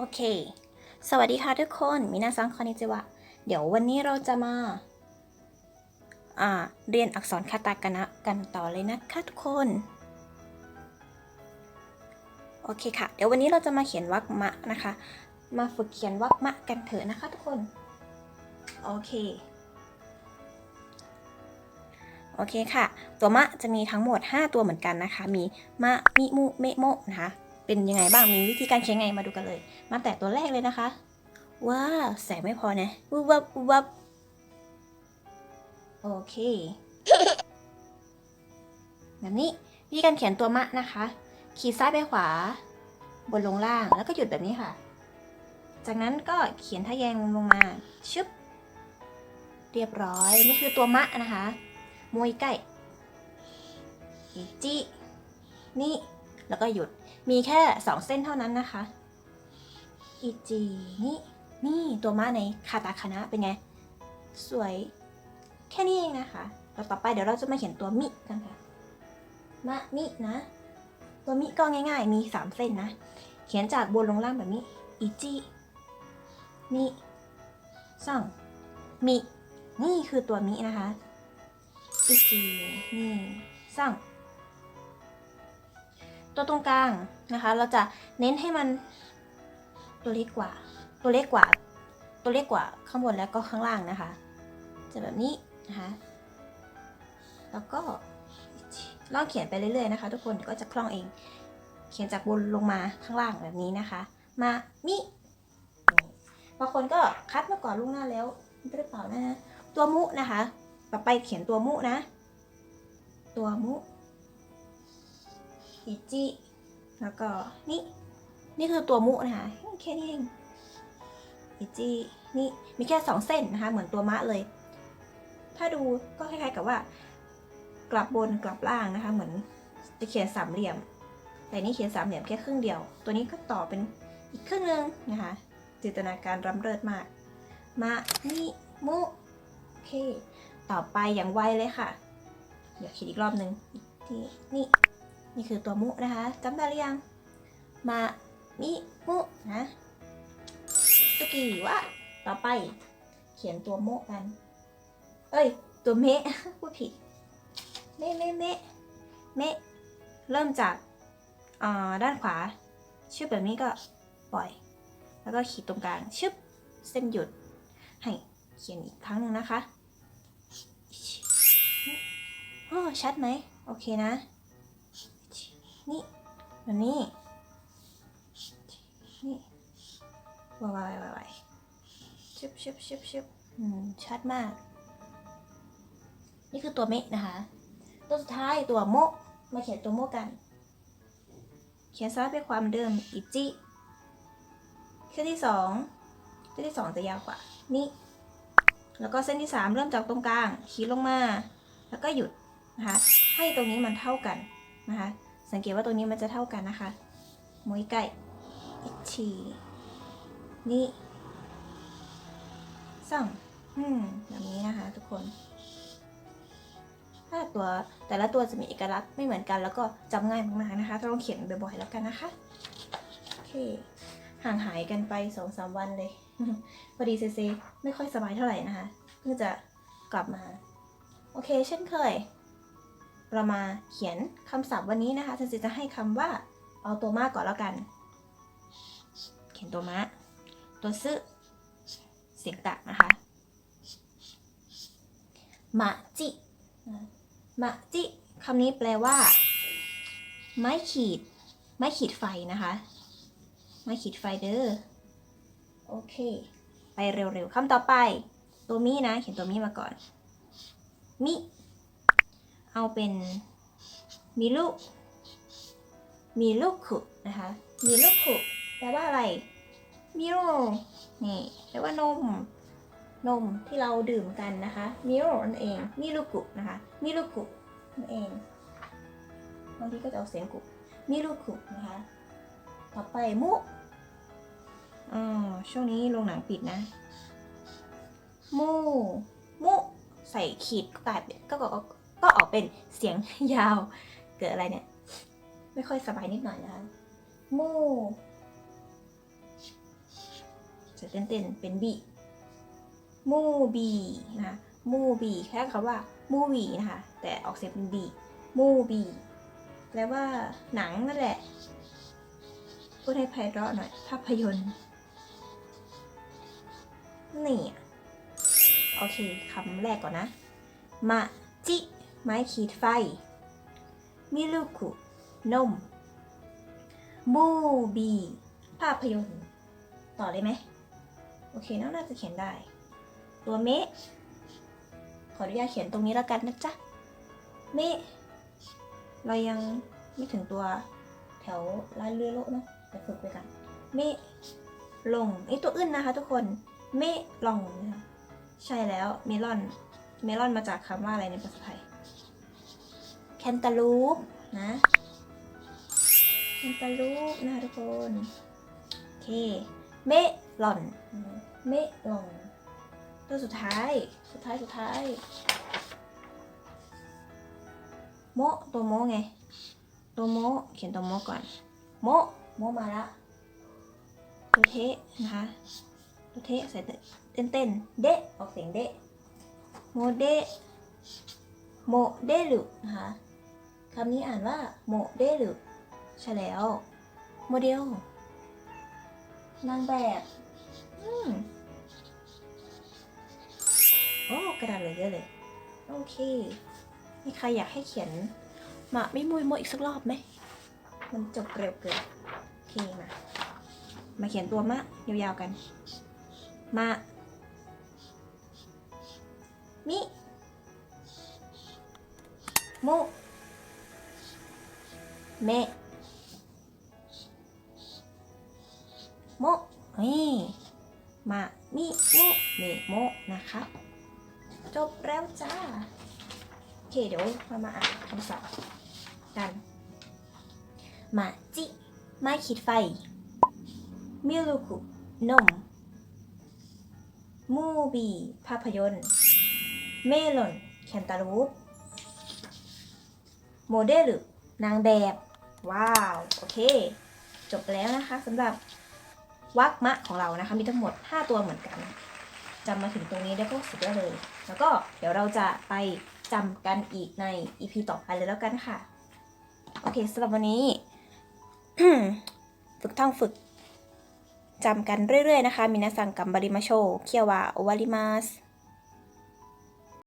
โอเค สวัสดีค่ะทุกคน มินาซังคอนิจิวะ เดี๋ยววันนี้เราจะมาเรียนอักษรคาตากานะกันต่อเลยนะคะทุกคน โอเคค่ะ เดี๋ยววันนี้เราจะมาเขียนวรรคมะนะคะ มาฝึกเขียนวรรคมะกันเถอะนะคะทุกคน โอเค โอเคค่ะ ตัวมะจะมีทั้งหมด 5 ตัวเหมือนกันนะคะ มีมะ มิมุ เมโมนะคะ เป็นยังไงบ้างมีวิธีการเขียนไงมาดูกันเลย มาแต่ตัวแรกเลยนะคะ ว้าแสงไม่พอนะวุบวับวุบวับโอเค แบบนี้วิธีการเขียนตัวมะนะคะ ขีดซ้ายไปขวา บนลงล่างแล้วก็หยุดแบบนี้ค่ะ จากนั้นก็เขียนทะแยงลงมาชึบเรียบร้อยนี่คือตัวมะนะคะมวยใกล้อิจินี่แล้วก็หยุด มีแค่สองเส้นเท่านั้นนะคะอิจินี่นี่ตัวมะในคาตาคานะเป็นไง สวยแค่นี้เองนะคะแล้วต่อไปเดี๋ยวเราจะมาเขียนตัวมิกันค่ะมะมินะ ตัวมิก็ง่าย ๆ มีสามเส้นนะ เขียนจากบนลงล่างแบบนี้อิจิมิซังมินี่คือตัวมินะคะอิจินี่ซัง ตัวตรงกลางนะคะ เราจะเน้นให้มันตัวเล็กกว่า ตัวเล็กกว่า ตัวเล็กกว่าข้างบนแล้วก็ข้างล่างนะคะ จะแบบนี้นะคะ แล้วก็ลองเขียนไปเรื่อยๆนะคะ ทุกคนก็จะคล่องเอง เขียนจากบนลงมาข้างล่างแบบนี้นะคะ มามิบางคนก็คัดมาก่อนล่วงหน้าแล้วไม่ได้เปล่านะ ตัวมุนะคะ ต่อไปเขียนตัวมุนะ ตัวมุ อิจิ แล้วก็นี่ นี่คือตัวมุนะคะแค่นี้เองอิจินี่มีแค่สองเส้นนะคะเหมือนตัวมะเลย ถ้าดูก็คล้ายๆกับว่า กลับบนกลับล่างนะคะ เหมือนจะเขียนสามเหลี่ยม แต่นี่เขียนสามเหลี่ยมแค่ครึ่งเดียว ตัวนี้ก็ต่อเป็นอีกครึ่งหนึงนะคะจินตนาการรำเริดมากมานี่มุโอเค ต่อไปอย่างไวเลยค่ะ เดี๋ยวคิดอีกรอบนึงที่นี่ นี่คือตัวมุนะคะจำได้หรือยัง มามิมุนะสกีวะต่อไป เขียนตัวโมกัน เอ้ย ตัวเมะพูดผิด เมะเมะเมะเมะเริ่มจากด้านขวา ชึบแบบนี้ก็ปล่อย แล้วก็ขีดตรงกลาง ชึบ เส้นหยุด ให้เขียนอีกครั้งหนึ่งนะคะ โอ้ ชัดไหม โอเคนะ นี่แบบนี้นี่วายวายวายวายชึบชึบชึบชึบอืมชัดมาก นี่คือตัวเมะนะคะ ตัวสุดท้ายตัวโมะมาเขียนตัวโมะกัน เขียนซ้ายไปความเดิมอิจิเส้นที่สองเส้นที่สองจะยาวกว่า นี่ แล้วก็เส้นที่สามเริ่มจากตรงกลางขีดลงมา แล้วก็หยุดนะคะ ให้ตรงนี้มันเท่ากันนะคะ สังเกตว่าตรงนี้มันจะเท่ากันนะคะมวยไก่อิชีนี่สั่งอืมแบบนี้นะคะ ทุกคน ถ้าตัวแต่ละตัวจะมีเอกลักษณ์ไม่เหมือนกัน แล้วก็จำง่ายมากๆนะคะต้องเขียนบ่อยๆแล้วกันนะคะโอเคห่างหายกันไปสองสามวันเลยพอดีเซเซไม่ค่อยสบายเท่าไหร่นะคะ เพิ่งจะกลับมา โอเค เช่นเคย เรามาเขียนคำศัพท์วันนี้นะคะเซเซจะให้คำว่าเอาตัวมาก่อนแล้วกัน เขียนตัวมะ ตัวซึเสียงตะนะคะมาจิมาจิคำนี้แปลว่า ไม้ขีด ไม้ขีดไฟนะคะ ไม้ขีดไฟเด้อ โอเค ไปเร็วๆคำต่อไป ตัวมีนะ เขียนตัวมีมาก่อน มิ เอาเป็นมิลุมิลุคุนะคะมิลุคุแปลว่าอะไรมิโรนี่แปลว่านม นมที่เราดื่มกันนะคะมิโรนั่นเองมิลุกุนะคะมิลุกุนั่นเองบางทีก็จะเอาเสียงกุมิลุกุนะคะ ต่อไปมุอ๋อช่วงนี้โรงหนังปิดนะมูมุใส่ขีดก็กลายเป็นก็ก็ เป็นเสียงยาว เกิดอะไรเนี่ย ไม่ค่อยสบายนิดหน่อยนะคะมูจะเต้นๆเป็นบีมูบีนะคะมูบีแค่คำว่ามูวีนะคะ แต่ออกเสียงเป็นบีมูบีแปลว่าหนังนั่นแหละพูดให้ไพเราะหน่อย ภาพยนตร์นี่อโอเคคำแรกก่อนนะ มาจิ ไม้ขีดไฟ มิลุคุ นมมูบี ภาพยนตร์ ต่อเลยไหม โอเคน่าจะเขียนได้ ตัวเมะ ขออนุญาตเขียนตรงนี้แล้วกันนะจ๊ะ เมะ เรายังไม่ถึงตัวแถวลายเรือโลกเนะแต่ฝึกไปกัน เมะ ลงนี่ตัวอื่นนะคะทุกคน เมลองนะคะใช่แล้ว เมลอน เมลอนมาจากคำว่าอะไรในภาษาไทย นตาลูปนะแคนตาลูปนะคะทุกคน โอเค เมลอน เมลอนตัวสุดท้าย สุดท้าย สุดท้าย โมตัวโมไง ตัวโม เขียนตัวโมก่อน โม โมมาละตัวเทะนะคะตัวเทะใส่เต้นเต้น เดะ ออกเสียงเดะ โมเดะ โมเดลุนะคะำนี้อ่านว่าโมเดลุใช่แล้ว โมเดล นางแบบ อืมโอ้กระดาษเหลือเยอะเลย โอเค มีใครอยากให้เขียนมาไม่มุยโมอีกสักรอบไหม มันจบเร็วเกิน โอเคมา มาเขียนตัวมะยาวๆกันมะมิโม เมโมนี่มามิโมเมโมนะคะจบแล้วจ้า โอเค เดี๋ยวเรามาอ่านคำศัพท์กันมาจิไม้ขีดไฟ มิลุคุนม มูบีภาพยนตร์ เมลอนแคนตาลูป โมเดลนางแบบ ว้าว โอเค จบแล้วนะคะสำหรับวักมะของเรานะคะ มีทั้งหมด 5 ตัวเหมือนกันจำมาถึงตรงนี้ได้ก็สุดยอดเลย แล้วก็เดี๋ยวเราจะไปจำกันอีกใน EP ต่อไปเลยแล้วกันค่ะ โอเคสำหรับวันนี้ ฝึกท่องฝึกจำกันเรื่อยๆนะคะ มินาซังกัมบาริมาโช เคียววาโอวาริมาส